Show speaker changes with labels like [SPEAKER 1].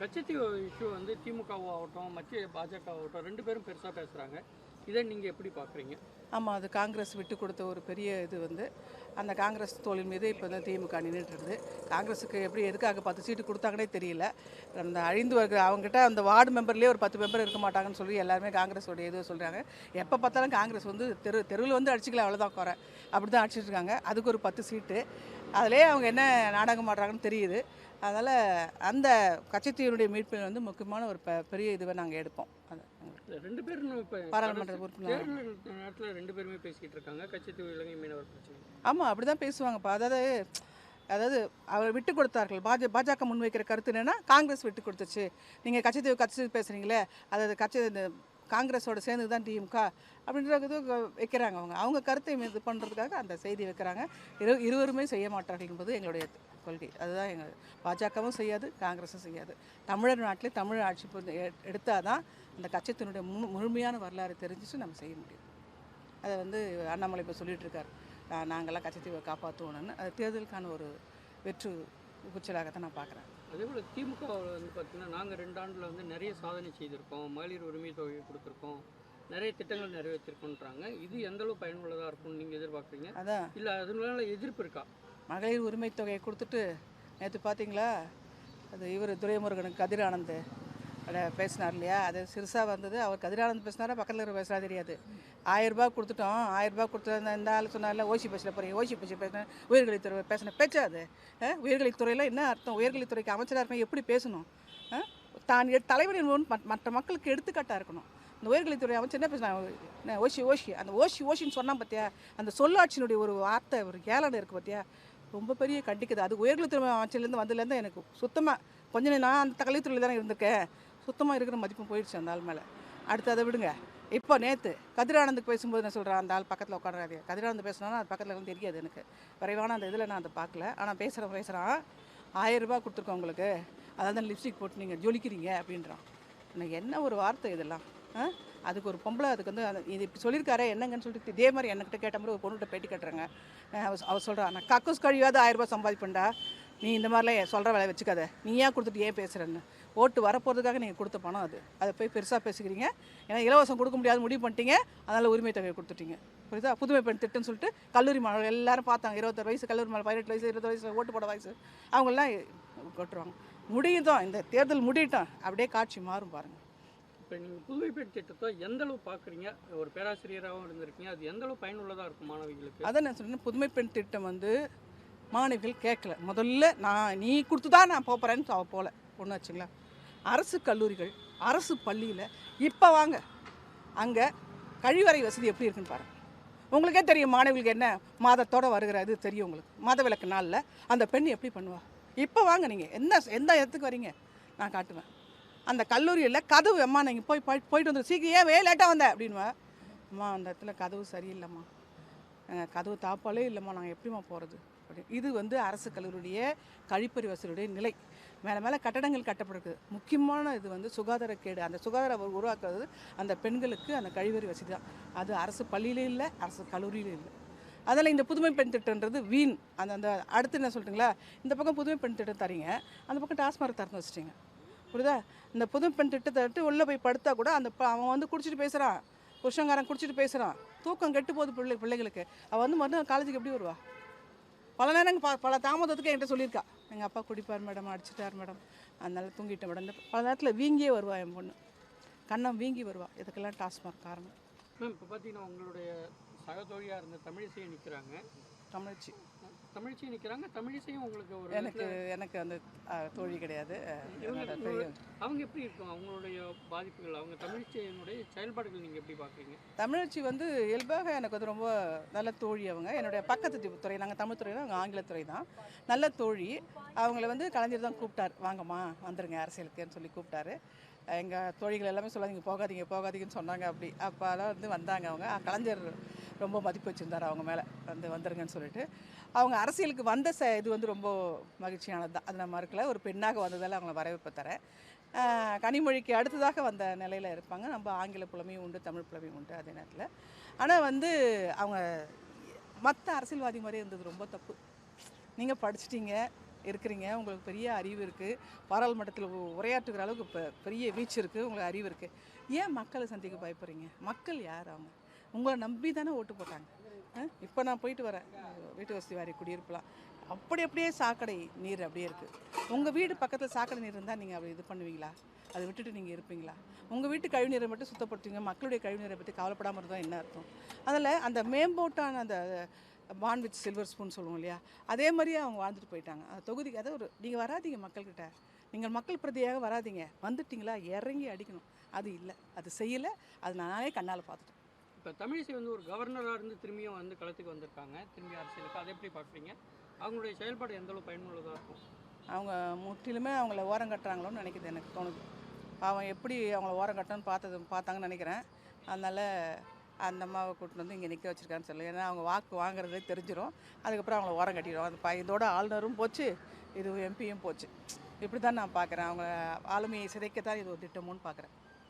[SPEAKER 1] Katchatheevu issue வந்து திமுகவாகட்டும் மத்திய பாஜக ஆகட்டும் ரெண்டு பேரும் பெருசாக பேசுகிறாங்க இதை நீங்கள் எப்படி பார்க்குறீங்க
[SPEAKER 2] ஆமாம் அது காங்கிரஸ் விட்டு கொடுத்த ஒரு பெரிய இது வந்து. அந்த காங்கிரஸ் தோழின் மீது இப்போ வந்து திமுக நின்றுட்டுருது காங்கிரஸுக்கு எப்படி எதுக்காக பத்து சீட்டு கொடுத்தாங்கன்னே தெரியல. அந்த அழிந்து வருகிற அவங்ககிட்ட அந்த வார்டு மெம்பர்லேயே ஒரு பத்து மெம்பர் இருக்க மாட்டாங்கன்னு சொல்லி எல்லாருமே காங்கிரஸோடைய இது சொல்கிறாங்க எப்போ பார்த்தாலும் காங்கிரஸ் வந்து தெரு தெருவில் வந்து அடிச்சுக்கலாம் அவ்வளோதான் குறை. அப்படி தான் அடிச்சிட்டு இருக்காங்க. அதுக்கு ஒரு பத்து சீட்டு. அதிலே அவங்க என்ன நாடகம் ஆடுறாங்கன்னு தெரியுது. அதனால் அந்த கட்சித்தீவனுடைய மீட்பில் வந்து முக்கியமான ஒரு பெ- பெரிய இதுவை நாங்கள் எடுப்போம். அது.
[SPEAKER 1] ரெண்டு பேரும் இப்போ
[SPEAKER 2] பாராளுமன்ற உறுப்பினர்.
[SPEAKER 1] நேரத்தில் ரெண்டு பேருமே பேசிக்கிட்டு இருக்காங்க. கச்சத்தீவு இலங்கை மீனவர் பிரச்சனை.
[SPEAKER 2] ஆமாம் அப்படி தான் பேசுவாங்கப்பா. அதாவது அதாவது அவர் விட்டு கொடுத்தார்கள். பாஜ பாஜக முன்வைக்கிற கருத்து என்னன்னா காங்கிரஸ் விட்டு கொடுத்துச்சு. நீங்கள் கட்சி கட்சி பேசுகிறீங்களே அதாவது கட்சி காங்கிரஸோட சேர்ந்து தான் திமுக அப்படின்றது வைக்கிறாங்க அவங்க. அவங்க கருத்தை இது பண்ணுறதுக்காக அந்த செய்தி வைக்கிறாங்க. இரு இருவருமே செய்ய மாட்டார்கள் என்பது எங்களுடைய கொள்கை. அதுதான் எங்கள் பாஜகவும் செய்யாது காங்கிரஸும் செய்யாது. தமிழர் நாட்டிலே தமிழ் ஆட்சி எடுத்தால் தான் அந்த கட்சித்தினுடைய முழுமையான வரலாறு தெரிஞ்சிச்சு நம்ம செய்ய முடியும். அதை வந்து அண்ணாமலை இப்போ சொல்லிட்டுருக்காரு. நாங்களாம் கட்சத்தை கட்சித்தீவை காப்பாற்றுவோன்னு அது தேர்தலுக்கான ஒரு வெற்று குச்சலாகத்தான் நான் பார்க்குறேன்.
[SPEAKER 1] அதே போல் திமுக வந்து பார்த்தீங்கன்னா நாங்கள் ரெண்டு ஆண்டில் வந்து நிறைய சாதனை செய்திருக்கோம். மகளிர் உரிமை தொகை கொடுத்துருக்கோம். நிறைய திட்டங்கள் நிறைவேற்றிருக்கோன்றாங்க. இது எந்த அளவு பயனுள்ளதாக இருக்கும்னு நீங்கள் எதிர்பார்க்குறீங்க?
[SPEAKER 2] அதான்.
[SPEAKER 1] இல்லை அதனால எதிர்ப்பு இருக்கா?
[SPEAKER 2] மகளிர் உரிமை தொகையை கொடுத்துட்டு நேற்று பார்த்தீங்களா அது இவர் துரைமுருகனுக்கு கதிர் ஆனந்த் அட பேசினார் இல்லையா? அது சிறுசாக வந்தது. அவர் கதிரானந்த் பேசினாரா? பக்கத்தில் இருக்கிற பேசுகிறா தெரியாது. ஆயிரரூபா கொடுத்துட்டோம். ஆயிரம் ரூபாய் கொடுத்து இந்த- ஆள் சொன்னால ஓசி பேசல போகிறீங்க ஓசி பேசி பேசின உயர்கல்வித்துறை பேசின பேச்சா அது? உயர்கல்வித்துறையில் என்ன அர்த்தம்? உயர்கல்வித்துறைக்கு அமைச்சராக இருக்கணும் எப்படி பேசணும்? தான் எ- தலைவரின் மற்ற- மற்ற மக்களுக்கு எடுத்துக்காட்டாக இருக்கணும். இந்த உயர்கல்வித்துறை அமைச்சர் என்ன பேசினா என்ன ஓசி ஓஷி அந்த ஓசி ஓஷின்னு சொன்னான் பார்த்தியா அந்த சொல்லாட்சியினுடைய ஒரு வார்த்தை ஒரு ஏளனம் இருக்குது பார்த்தியா ரொம்ப பெரிய கண்டிக்குது. அது உயர்கல்வித்துறை அமைச்சர்லேருந்து வந்ததுலேருந்து எனக்கு சுத்தமாக கொஞ்ச நேரம் நான் அந்த கல்வித்துறையில் தானே இருந்திருக்கேன். சுத்தமாக இருக்கிற மதிப்பும் போயிடுச்சு அந்த ஆள் மேலே. அடுத்து அதை விடுங்க. இப்போ நேற்று கதிரானந்துக்கு பேசும்போது நான் சொல்கிறேன் அந்த ஆள் பக்கத்தில் உட்காராது கதிரானந்து பேசுனாலும் அது பக்கத்தில் இருந்து தெரியாது எனக்கு. விரைவான அந்த இதில் நான் அதை பார்க்கல. ஆனால் பேசுகிறேன் பேசுகிறான் ஆயிரம் கொடுத்துருக்கோம் உங்களுக்கு. அதாவது தான் லிப்ஸ்டிக் போட்டு நீங்கள் ஜொலிக்கிறீங்க அப்படின்றான். எனக்கு என்ன ஒரு வார்த்தை இதெல்லாம்? அதுக்கு ஒரு பொம்பளை அதுக்கு வந்து அந்த- இது இப்படி சொல்லியிருக்காரு என்னங்கன்னு சொல்லிட்டு இதே மாதிரி என்கிட்ட கேட்ட மாதிரி ஒரு பொண்ணுகிட்ட பேட்டி கட்டுறாங்க. அவ அவ சொல்கிறா நான் கக்கூஸ் கழிவாது ஆயிரம் ரூபாய் சம்பாதிப்பேன்டா. நீ இந்த மாதிரிலாம் சொல்கிற வேலை வச்சுக்காத. நீ ஏன் கொடுத்துட்டு ஏன் பேசுகிறேன்னு ஓட்டு வரப்போகிறதுக்காக நீங்கள் கொடுத்த பணம் அது. அதை போய் பெருசாக பேசிக்கிறீங்க. ஏன்னா இலவசம் கொடுக்க முடியாது முடிவு பண்ணிட்டீங்க. அதனால் உரிமை தொகையை கொடுத்துட்டீங்க. புரியுதா? புதுமை பெண் திட்டம்னு சொல்லிட்டு கல்லூரி மாணவர்கள் எல்லாரும் பார்த்தாங்க. இருபத்தொரு வயசு கல்லூரி மாணவர் பதினெட்டு வயசு இருபது வயசு ஓட்டு போட வயசு. அவங்கெல்லாம் கொட்டுருவாங்க முடியுதோம் இந்த தேர்தல் முடியட்டும். அப்படியே காட்சி மாறும் பாருங்கள்
[SPEAKER 1] இப்போ நீங்கள் புதுமைப்பேட் திட்டத்தை எந்த அளவு பார்க்குறீங்க ஒரு பேராசிரியராகவும் இருந்திருக்கீங்க. அது எந்த அளவு பயனுள்ளதாக இருக்கும் மாணவிகளுக்கு?
[SPEAKER 2] அதான் நான் சொன்னேன் புதுமை பெண் திட்டம் வந்து மாணவிகள் கேட்கல. முதல்ல நான் நீ கொடுத்து தான் நான் போகிறேன்னு அவள் போகல ஒன்று வச்சுங்களா அரசு கல்லூரிகள் அரசு பள்ளியில் இப்போ வாங்க. அங்கே கழிவறை வசதி எப்படி இருக்குன்னு பாருங்க. உங்களுக்கே தெரியும் மாணவிகளுக்கு என்ன மாதத்தோடு வருகிற இது தெரியும் உங்களுக்கு. மாத விளக்கு நாளில் அந்த பெண் எப்படி பண்ணுவா? இப்போ வாங்க நீங்கள் என்ன எந்த இடத்துக்கு வரீங்க? நான் காட்டுவேன். அந்த கல்லூரியில் கதவு அம்மா நீங்கள் போய் போயிட்டு வந்து சீக்கிரம் ஏன் வே லேட்டாக வந்த? அப்படின்வா அம்மா அந்த இடத்துல கதவு சரியில்லைம்மா. கதவு தாப்பாலே இல்லைம்மா நாங்கள் எப்படிம்மா போகிறது அப்படி. இது வந்து அரசு கல்லூரியுடைய கழிப்பறி வசதியுடைய நிலை. மேலே மேலே கட்டடங்கள் கட்டப்படுது முக்கியமான இது வந்து சுகாதார கேடு. அந்த சுகாதார உருவாக்குறது அந்த பெண்களுக்கு அந்த கழிவறை வசதி தான். அது அரசு பள்ளியிலே இல்லை அரசு கல்லூரியிலே இல்லை. அதில் இந்த புதுமை பெண் திட்டன்றது வீண். அந்த அந்த அடுத்து என்ன சொல்லிட்டுங்களா இந்த பக்கம் புதுமை பெண் திட்டம் தரீங்க. அந்த பக்கம் டாஸ்மார்க் திறந்து வச்சிட்டிங்க. புரியுதா? இந்த புதுமை பெண் திட்டத்தை விட்டு உள்ளே போய் படுத்தா கூட அந்த அவன் வந்து குடிச்சிட்டு பேசுகிறான் புருஷங்காரன் குடிச்சிட்டு பேசுகிறான் தூக்கம் கெட்டு போகுது பிள்ளை பிள்ளைகளுக்கு. அவள் வந்து மறுநாள் காலேஜுக்கு எப்படி வருவா? பல நேரம் ப பல தாமதத்துக்கு என்கிட்ட சொல்லியிருக்கா. எங்கள் அப்பா குடிப்பார் மேடம் அடிச்சிட்டார் மேடம் அதனால தூங்கிட்டேன் மேடம் இந்த பல நேரத்தில் வீங்கியே வருவா என் பொண்ணு. கண்ணம் வீங்கி வருவா. இதுக்கெல்லாம் டாஸ்மார்க் காரணம்.
[SPEAKER 1] மேம் இப்போ பார்த்தீங்கன்னா உங்களுடைய சகதொழியாக இருந்த தமிழிசையை நிற்கிறாங்க
[SPEAKER 2] தமிழ்ச்சி.
[SPEAKER 1] தமிழிசையை நிற்கிறாங்க தமிழிசையும் உங்களுக்கு ஒரு
[SPEAKER 2] எனக்கு எனக்கு அந்த தோழி கிடையாது.
[SPEAKER 1] அவங்க எப்படி இருக்கும்? அவங்களுடைய பாதிப்புகள் அவங்க தமிழ்ச்சியினுடைய செயல்பாடுகள் நீங்கள் எப்படி பார்க்குறீங்க
[SPEAKER 2] தமிழச்சி வந்து இயல்பாக எனக்கு வந்து ரொம்ப நல்ல தோழி அவங்க. என்னுடைய பக்கத்து துறை நாங்கள் தமிழ் துறை தான் அவங்க ஆங்கிலத்துறை தான். நல்ல தோழி. அவங்கள வந்து கலைஞர் தான் கூப்பிட்டார். வாங்கம்மா வந்துருங்க அரசியலுக்குன்னு சொல்லி கூப்பிட்டாரு. எங்கள் தோழிகள் எல்லாமே சொல்லாதீங்க போகாதீங்க போகாதீங்கன்னு சொன்னாங்க அப்படி. அப்போலாம் வந்து வந்தாங்க அவங்க. கலைஞர் ரொம்ப மதிப்பு வச்சுருந்தார் அவங்க மேலே. வந்து வந்துருங்கன்னு சொல்லிட்டு. அவங்க அரசியலுக்கு வந்த ச இது வந்து ரொம்ப மகிழ்ச்சியானது தான். அது நான் மறுக்கல ஒரு பெண்ணாக வந்ததால் அவங்கள வரவேற்பு தரேன் கனிமொழிக்கு அடுத்ததாக வந்த நிலையில் இருப்பாங்க. நம்ம ஆங்கில புலமையும் உண்டு தமிழ் புலமையும் உண்டு அதே நேரத்தில். ஆனால் வந்து அவங்க மற்ற அரசியல்வாதி மாதிரி இருந்தது. ரொம்ப தப்பு. நீங்கள் படிச்சிட்டீங்க இருக்கிறீங்க உங்களுக்கு பெரிய அறிவு இருக்குது பாராளுமன்றத்தில் உரையாற்றுகிற அளவுக்கு இப்போ பெரிய வீச்சு இருக்குது உங்களுக்கு அறிவு இருக்குது ஏன் மக்களை சந்திக்க பயப்படுறீங்க? மக்கள் யார் அவங்க? உங்களை நம்பி தானே ஓட்டு போட்டாங்க. இப்போ நான் போயிட்டு வரேன். வீட்டு வசதி வாரி குடியிருப்பலாம். அப்படி அப்படியே சாக்கடை நீர் அப்படியே இருக்குது உங்கள் வீடு பக்கத்தில் சாக்கடை நீர் இருந்தால் நீங்கள் அப்படி இது பண்ணுவீங்களா? அதை விட்டுட்டு நீங்கள் இருப்பீங்களா? உங்கள் வீட்டு கழிவுநீரை மட்டும் சுத்தப்படுத்துவீங்க. மக்களுடைய கழிவுநீரை பற்றி கவலைப்படாமல் இருந்தால் என்ன அர்த்தம்? அதில் அந்த மேம்போட்டான அந்த பான் வித் சில்வர் ஸ்பூன் சொல்லுவோம் இல்லையா? அதே மாதிரியே அவங்க வாழ்ந்துட்டு போயிட்டாங்க. அந்த தொகுதிக்கு அதை ஒரு நீங்கள் வராதீங்க மக்கள்கிட்ட. நீங்கள் மக்கள் பிரதியாக வராதீங்க. வந்துட்டீங்களா? இறங்கி அடிக்கணும். அது இல்லை. அது செய்யலை. அது நானே கண்ணால் பார்த்துட்டேன்.
[SPEAKER 1] இப்போ தமிழிசை வந்து ஒரு கவர்னராக இருந்து திரும்பியும் வந்து களத்துக்கு வந்திருக்காங்க. திரும்பி அரசியலுக்கு அதை எப்படி பார்க்குறீங்க? அவங்களுடைய செயல்பாடு எந்தளவு பயனுள்ளதாக இருக்கும்?
[SPEAKER 2] அவங்க முற்றிலுமே அவங்கள ஓரம் கட்டுறாங்களோன்னு நினைக்கிது எனக்கு தோணுது. அவன் எப்படி அவங்கள ஓரம் கட்டணும்னு பார்த்தது பார்த்தாங்கன்னு நினைக்கிறேன். அதனால் அந்த அம்மாவை கூட்டிட்டு வந்து இங்கே நிற்க வச்சிருக்கான்னு சொல்லி ஏன்னா அவங்க வாக்கு வாங்குறதே தெரிஞ்சிடும் அதுக்கப்புறம் அவங்கள ஓரம் கட்டிடுவோம் அந்த ப- இதோட ஆளுநரும் போச்சு. இது எம்பியும் போச்சு. இப்படி தான் நான் பார்க்குறேன். அவங்க ஆளுமையை சிதைக்கத்தான் இது ஒரு திட்டமுன்னு பார்க்குறேன்.